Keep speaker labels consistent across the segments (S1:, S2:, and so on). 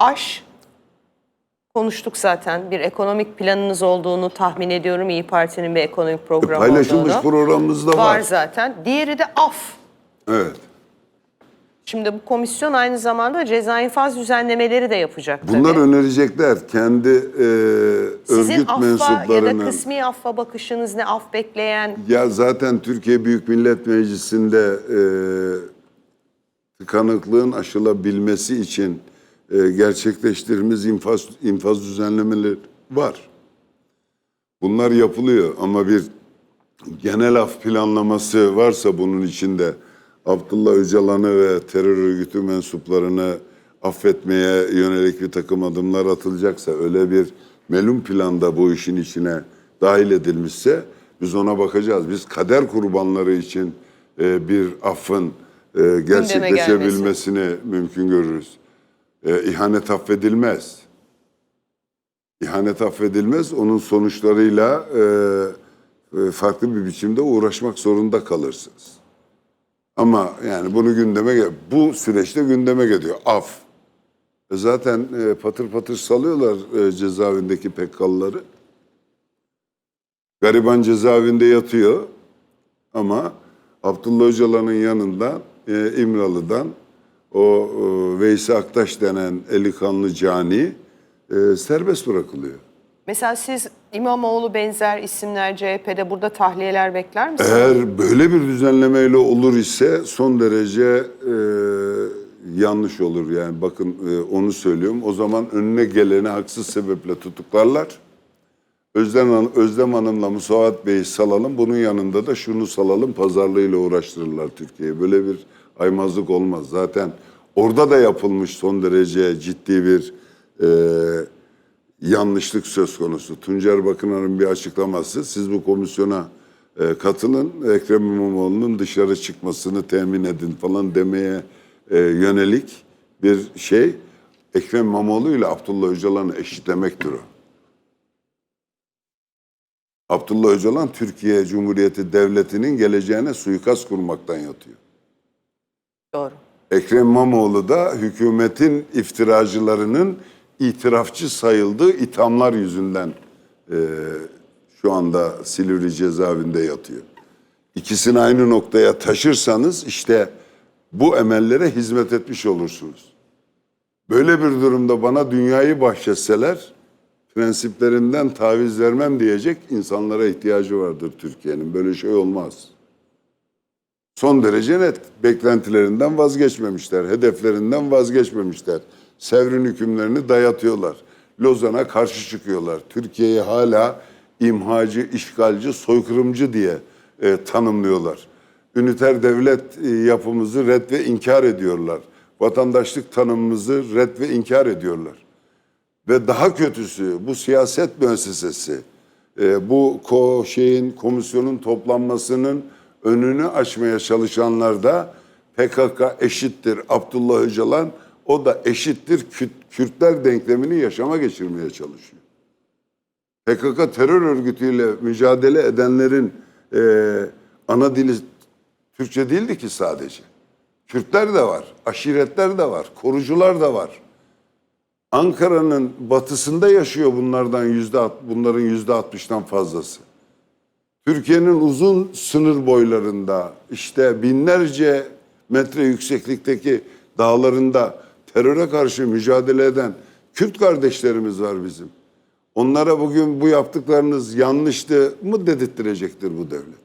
S1: aş konuştuk zaten. Bir ekonomik planınız olduğunu tahmin ediyorum. İyi Parti'nin bir ekonomik programı
S2: Paylaşılmış
S1: olduğunu.
S2: programımızda
S1: var
S2: var.
S1: zaten. Diğeri de af.
S2: Evet.
S1: Şimdi bu komisyon aynı zamanda ceza infaz düzenlemeleri de yapacak
S2: Bunlar
S1: tabii.
S2: önerecekler. Kendi e,
S1: Sizin
S2: örgüt
S1: affa ya da kısmi affa bakışınız ne? Af bekleyen
S2: Ya zaten Türkiye Büyük Millet Meclisi'nde e, tıkanıklığın aşılabilmesi için e, gerçekleştirdiğimiz infaz, infaz düzenlemeleri var. Bunlar yapılıyor ama bir genel af planlaması varsa bunun içinde Abdullah Öcalan'ı ve terör örgütü mensuplarını affetmeye yönelik bir takım adımlar atılacaksa öyle bir melun planda bu işin içine dahil edilmişse biz ona bakacağız. Biz kader kurbanları için e, bir affın e, gerçekleşebilmesini mümkün görürüz. E, ihanet affedilmez. İhanet affedilmez. Onun sonuçlarıyla e, e, farklı bir biçimde uğraşmak zorunda kalırsınız. Ama yani bunu gündeme bu süreçte gündeme geliyor. Af. E zaten e, patır patır salıyorlar e, cezaevindeki PKK'lıları. Gariban cezaevinde yatıyor ama Abdullah Öcalan'ın yanında e, İmralı'dan o e, Veysi Aktaş denen eli kanlı cani e, serbest bırakılıyor.
S1: Mesela siz İmamoğlu benzer isimler CHP'de burada tahliyeler bekler misiniz?
S2: Eğer böyle bir düzenlemeyle olur ise son derece e, yanlış olur. Yani bakın e, onu söylüyorum. O zaman önüne geleni haksız sebeple tutuklarlar. Özlem, Hanım, Özlem Hanım'la Musavat Bey'i salalım. Bunun yanında da şunu salalım. Pazarlığıyla uğraştırırlar Türkiye'yi. Böyle bir aymazlık olmaz. Zaten orada da yapılmış son derece ciddi bir e, yanlışlık söz konusu. Tuncer Bakınar'ın bir açıklaması. Siz bu komisyona e, katılın. Ekrem İmamoğlu'nun dışarı çıkmasını temin edin falan demeye e, yönelik bir şey. Ekrem İmamoğlu ile Abdullah Öcalan'ı eşitlemektir o. Abdullah Öcalan Türkiye Cumhuriyeti Devleti'nin geleceğine suikast kurmaktan yatıyor.
S1: Doğru.
S2: Ekrem İmamoğlu da hükümetin iftiracılarının itirafçı sayıldığı ithamlar yüzünden e, şu anda Silivri cezaevinde yatıyor. İkisini aynı noktaya taşırsanız işte bu emellere hizmet etmiş olursunuz. Böyle bir durumda bana dünyayı bahşetseler prensiplerinden taviz vermem diyecek insanlara ihtiyacı vardır Türkiye'nin. Böyle şey olmaz. Son derece net. Beklentilerinden vazgeçmemişler. Hedeflerinden vazgeçmemişler. Sevrin hükümlerini dayatıyorlar. Lozan'a karşı çıkıyorlar. Türkiye'yi hala imhacı, işgalci, soykırımcı diye e, tanımlıyorlar. Üniter devlet e, yapımızı red ve inkar ediyorlar. Vatandaşlık tanımımızı red ve inkar ediyorlar. Ve daha kötüsü bu siyaset müessesesi, e, bu ko şeyin komisyonun toplanmasının önünü açmaya çalışanlar da PKK eşittir Abdullah Öcalan, o da eşittir Kürt- Kürtler denklemini yaşama geçirmeye çalışıyor. PKK terör örgütüyle mücadele edenlerin e, ana dili Türkçe değildi ki sadece. Kürtler de var, aşiretler de var, korucular da var. Ankara'nın batısında yaşıyor bunlardan yüzde bunların yüzde altmıştan fazlası. Türkiye'nin uzun sınır boylarında işte binlerce metre yükseklikteki dağlarında teröre karşı mücadele eden Kürt kardeşlerimiz var bizim. Onlara bugün bu yaptıklarınız yanlıştı mı dedirttirecektir bu devlet.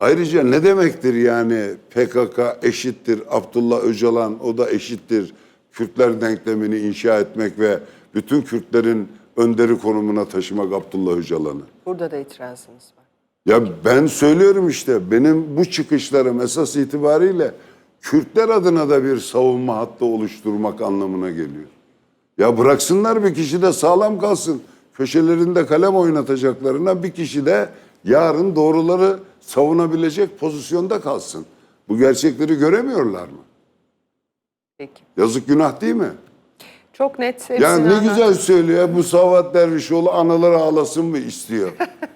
S2: Ayrıca ne demektir yani PKK eşittir Abdullah Öcalan o da eşittir Kürtler denklemini inşa etmek ve bütün Kürtlerin önderi konumuna taşımak Abdullah Öcalan'ı.
S1: Burada da itirazınız var.
S2: Ya ben söylüyorum işte benim bu çıkışlarım esas itibariyle Kürtler adına da bir savunma hattı oluşturmak anlamına geliyor. Ya bıraksınlar bir kişi de sağlam kalsın. Köşelerinde kalem oynatacaklarına bir kişi de yarın doğruları savunabilecek pozisyonda kalsın. Bu gerçekleri göremiyorlar mı?
S1: Peki.
S2: Yazık günah değil mi?
S1: Çok net.
S2: Ya
S1: hepsini
S2: ne güzel söylüyor. Bu Savat Dervişoğlu anaları ağlasın mı istiyor?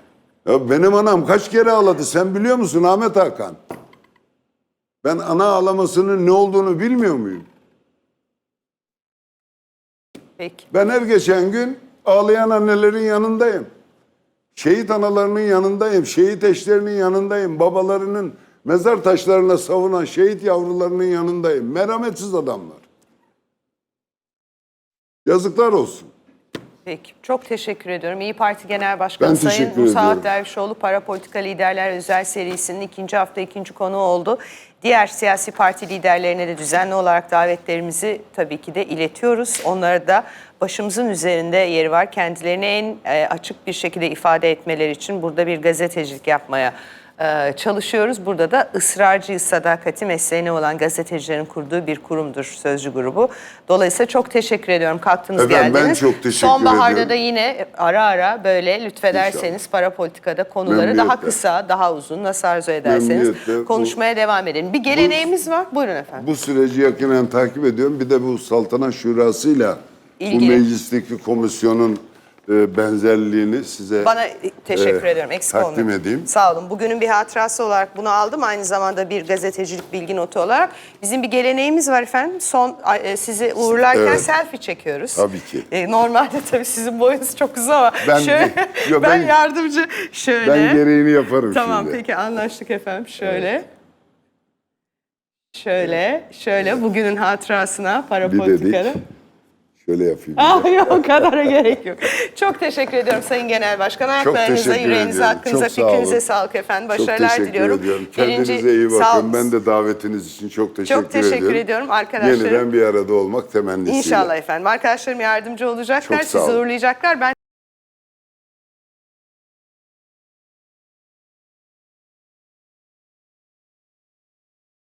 S2: ya benim anam kaç kere ağladı sen biliyor musun Ahmet Hakan? Ben ana ağlamasının ne olduğunu bilmiyor muyum?
S1: Peki.
S2: Ben her geçen gün ağlayan annelerin yanındayım. Şehit analarının yanındayım. Şehit eşlerinin yanındayım. Babalarının mezar taşlarına savunan şehit yavrularının yanındayım. Merhametsiz adamlar. Yazıklar olsun.
S1: Peki. Çok teşekkür ediyorum. İyi Parti Genel Başkanı
S2: Ben
S1: Sayın
S2: ediyorum.
S1: Dervişoğlu Para Politika Liderler Özel Serisi'nin ikinci hafta ikinci konu oldu. Diğer siyasi parti liderlerine de düzenli olarak davetlerimizi tabii ki de iletiyoruz. Onlara da başımızın üzerinde yeri var. Kendilerini en e, açık bir şekilde ifade etmeleri için burada bir gazetecilik yapmaya e, çalışıyoruz. Burada da ısrarcıyız sadakati mesleğine olan gazetecilerin kurduğu bir kurumdur Sözcü grubu. Dolayısıyla çok teşekkür ediyorum. Kalktınız
S2: Efendim, ben
S1: geldiniz.
S2: çok teşekkür
S1: Sonbaharda
S2: ediyorum.
S1: da yine ara ara böyle lütfederseniz para politikada konuları daha kısa, daha uzun nasıl arzu ederseniz
S2: Memnuniyetle. Bu-
S1: konuşmaya devam edelim. Bir geleneğimiz var. Buyurun efendim.
S2: Bu süreci yakinen takip ediyorum. Bir de bu saltanat şurasıyla
S1: İlgili.
S2: bu meclisteki komisyonun e, benzerliğini size
S1: Bana teşekkür
S2: e,
S1: ediyorum. Eksik
S2: takdim
S1: olmayın.
S2: edeyim.
S1: Sağ olun. Bugünün bir hatırası olarak bunu aldım. Aynı zamanda bir gazetecilik bilgi notu olarak. Bizim bir geleneğimiz var efendim. Son e, sizi uğurlarken
S2: Evet.
S1: selfie çekiyoruz.
S2: Tabii ki.
S1: E, normalde tabii sizin boyunuz çok uzun ama
S2: Ben-
S1: şöyle,
S2: Yo,
S1: ben,
S2: ben-
S1: yardımcı şöyle.
S2: Ben gereğini yaparım
S1: Tamam
S2: şimdi.
S1: peki anlaştık efendim. Şöyle. Şöyle, şöyle bugünün hatırasına para
S2: Bir
S1: politikanın.
S2: Şöyle yapayım.
S1: Ah yok o kadara gerek yok. Çok teşekkür ediyorum Sayın Genel Başkan. Ayaklarınıza, yüreğinize,
S2: ediyorum.
S1: hakkınıza,
S2: Çok sağ
S1: fikrinize
S2: olun.
S1: sağlık efendim.
S2: Çok
S1: Başarılar
S2: teşekkür
S1: diliyorum.
S2: ediyorum.
S1: Birinci-
S2: Kendinize iyi
S1: Sağ
S2: bakın. Ben de davetiniz için çok teşekkür,
S1: Çok teşekkür
S2: ediyorum.
S1: ediyorum arkadaşlarım.
S2: Yeniden bir arada olmak temennisiyle.
S1: İnşallah efendim. Arkadaşlarım yardımcı olacaklar,
S2: Çok
S1: sizi uğurlayacaklar. Ben